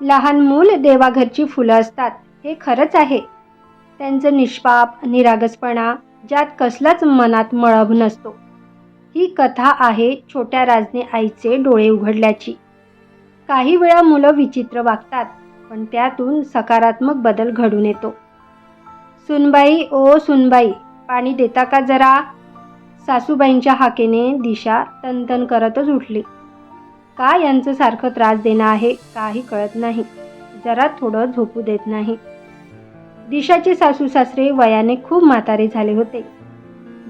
लहान मूल देवाघरची फुलं असतात हे खरंच आहे. त्यांचं निष्पाप निरागसपणा ज्यात कसलाच मनात मळभ नसतो. ही कथा आहे छोट्या राजने आईचे डोळे उघडल्याची. काही वेळा मुलं विचित्र वागतात पण त्यातून सकारात्मक बदल घडून येतो. सुनबाई ओ सुनबाई पाणी देता का जरा? सासूबाईंच्या हाकेने दिशा तनतन करतच उठली. का यांचं सारखं त्रास देणं आहे काही कळत नाही. जरा थोडं झोपू देत नाही. दिशाचे सासू सासरे वयाने खूप म्हातारे झाले होते.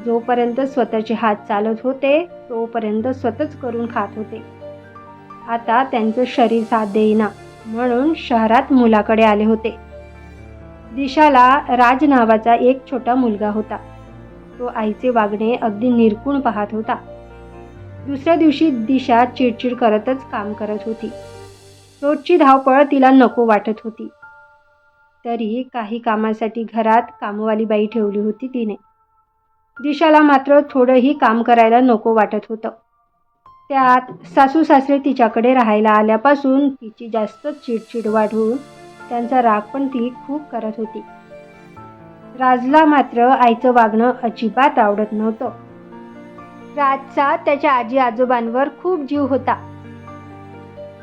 जोपर्यंत स्वतःचे हात चालत होते तोपर्यंत स्वतःच करून खात होते. आता त्यांचं शरीर साथ देईना म्हणून शहरात मुलाकडे आले होते. दिशाला राज नावाचा एक छोटा मुलगा होता. तो आईचे वागणे अगदी निरकुण पाहत होता. दुसऱ्या दिवशी दिशा चिडचिड करतच काम करत होती. रोजची धावपळ तिला नको वाटत होती. तरी काही कामासाठी घरात कामवाली बाई ठेवली होती तिने. दिशाला मात्र थोडंही काम करायला नको वाटत होतं. त्यात सासू सासरे तिच्याकडे राहायला आल्यापासून तिची जास्त चिडचिड वाढून त्यांचा राग पण ती खूप करत होती. राजला मात्र आईचं वागणं अजिबात आवडत नव्हतं. राजचा त्याच्या आजी आजोबांवर खूप जीव होता.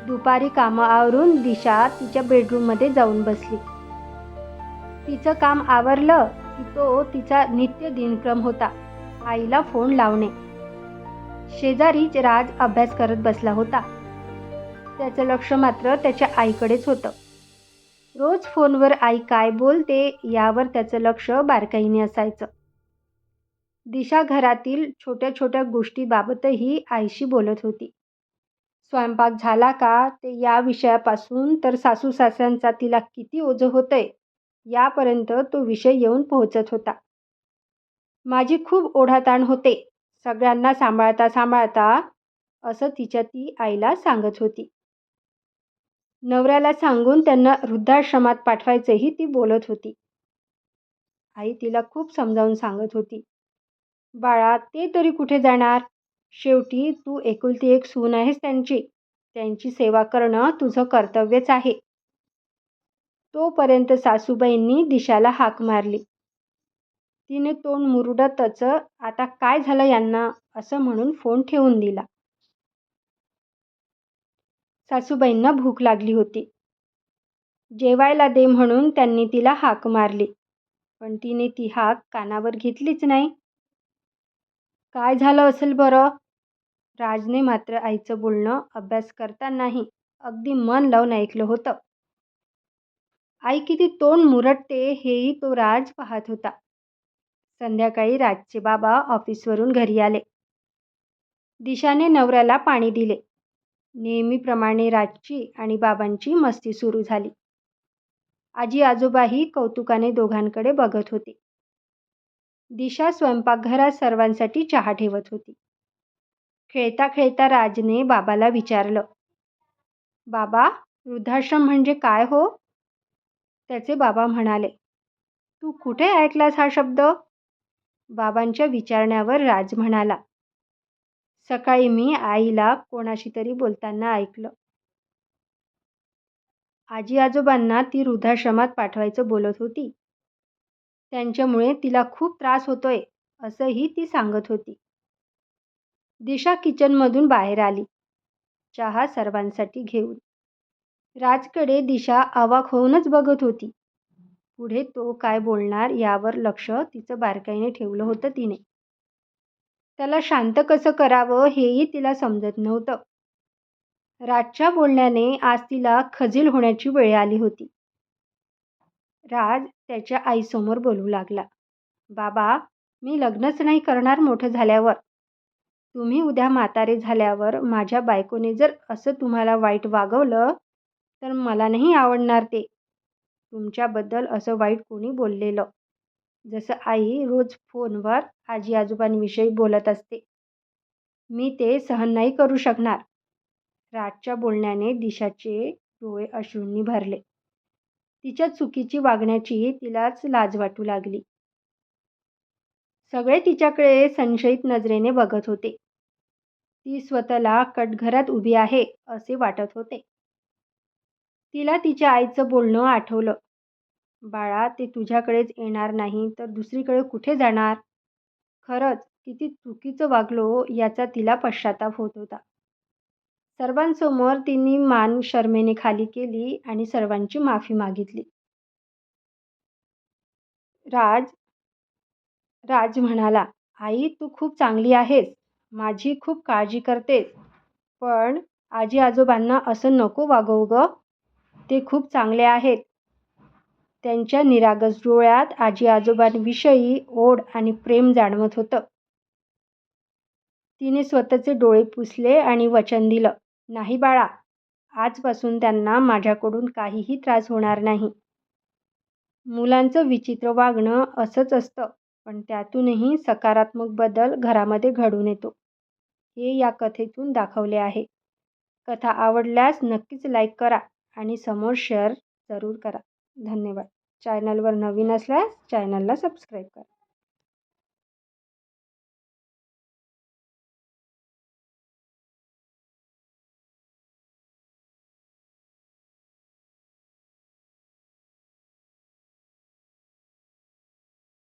दुपारी कामं आवरून दिशा तिच्या बेडरूममध्ये जाऊन बसली. तिचं काम आवरलं की तो तिचा नित्य दिनक्रम होता आईला फोन लावणे. शेजारीच राज अभ्यास करत बसला होता. त्याचं लक्ष मात्र त्याच्या आईकडेच होतं. रोज फोनवर आई काय बोलते यावर त्याचं लक्ष बारकाईने असायचं. दिशा घरातील छोट्या छोट्या गोष्टीबाबतही आईशी बोलत होती. स्वयंपाक झाला का ते या विषयापासून तर सासू सासऱ्यांचा तिला किती ओझं होतंय यापर्यंत तो विषय येऊन पोहोचत होता. माझी खूप ओढाताण होते सगळ्यांना सांभाळता सांभाळता असं तिच्या ती आईला सांगत होती. नवऱ्याला सांगून त्यांना वृद्धाश्रमात पाठवायचंही ती बोलत होती. आई तिला खूप समजावून सांगत होती. बाळा ते तरी कुठे जाणार? शेवटी तू एकुलती एक सून आहेस त्यांची. त्यांची सेवा करणं तुझं कर्तव्यच आहे. तोपर्यंत सासूबाईंनी दिशाला हाक मारली. तिने तोंड मुरडतच आता काय झालं यांना असं म्हणून फोन ठेवून दिला. सासूबाईंना भूक लागली होती. जेवायला दे म्हणून त्यांनी तिला हाक मारली. पण तिने ती हाक कानावर घेतलीच नाही. काय झालं असेल बरं? राजने मात्र आईचं बोलणं अभ्यास करतानाही अगदी मन लावून ऐकलं होतं. आई किती तोंड मुरटते हेही तो राज पाहत होता. संध्याकाळी राजचे बाबा ऑफिसवरून घरी आले. दिशाने नवऱ्याला पाणी दिले. नेहमीप्रमाणे राजची आणि बाबांची मस्ती सुरू झाली. आजी आजोबाही कौतुकाने दोघांकडे बघत होते. दिशा स्वयंपाकघरात सर्वांसाठी चहा ठेवत होती. खेळता खेळता राजने बाबाला विचारलं बाबा वृद्धाश्रम म्हणजे काय हो? त्याचे बाबा म्हणाले तू कुठे ऐकलास हा शब्द? बाबांच्या विचारण्यावर राज म्हणाला सकाळी मी आईला कोणाशी तरी बोलताना ऐकलं. आजी आजोबांना ती वृद्धाश्रमात पाठवायचं बोलत होती. त्यांच्यामुळे तिला खूप त्रास होतोय असंही ती सांगत होती. दिशा किचनमधून बाहेर आली. चहा सर्वांसाठी घेऊन. राजकडे दिशा आवाक होऊनच बघत होती. पुढे तो काय बोलणार यावर लक्ष तिचं बारकाईने ठेवलं होतं तिने. त्याला शांत कसं करावं हेही तिला समजत नव्हतं. राजच्या बोलण्याने आज तिला खजील होण्याची वेळ आली होती. राज त्याच्या आईसमोर बोलू लागला. बाबा मी लग्नच नाही करणार मोठं झाल्यावर. तुम्ही उद्या म्हातारे झाल्यावर माझ्या बायकोने जर असं तुम्हाला वाईट वागवलं तर मला नाही आवडणार ते. तुमच्याबद्दल असं वाईट कोणी बोललेलं. जसं आई रोज फोनवर आजी आजोबांविषयी बोलत असते. मी ते सहन नाही करू शकणार. राजच्या बोलण्याने दिशाचे डोळे अश्रूंनी भरले. तिच्या चुकीची वागण्याची तिलाच लाज वाटू लागली. सगळे तिच्याकडे संशयित नजरेने बघत होते. ती स्वतःला कटघरात उभी आहे असे वाटत होते. तिला तिच्या आईचं बोलणं आठवलं. बाळा ते तुझ्याकडेच येणार नाही तर दुसरीकडे कुठे जाणार? खरंच किती चुकीचं वागलो याचा तिला पश्चाताप होत होता. सर्वांसमोर तिने मान शर्मेने खाली केली आणि सर्वांची माफी मागितली. राज राज म्हणाला आई तू खूप चांगली आहेस. माझी खूप काळजी करतेस. पण आजी आजोबांना असं नको वागव ग. ते खूप चांगले आहेत. त्यांच्या निरागस डोळ्यात आजी आजोबांविषयी ओढ आणि प्रेम जाणवत होतं. तिने स्वतःचे डोळे पुसले आणि वचन दिलं. नाही बाळा आजपासून त्यांना माझ्याकडून काहीही त्रास होणार नाही. मुलांचं विचित्र वागणं असंच असतं पण त्यातूनही सकारात्मक बदल घरामध्ये घडून येतो. हे या कथेतून दाखवले आहे. कथा आवडल्यास नक्कीच लाईक करा आणि समोर शेअर जरूर करा. धन्यवाद. चॅनलवर नवीन असल्यास चॅनलला सबस्क्राईब करा.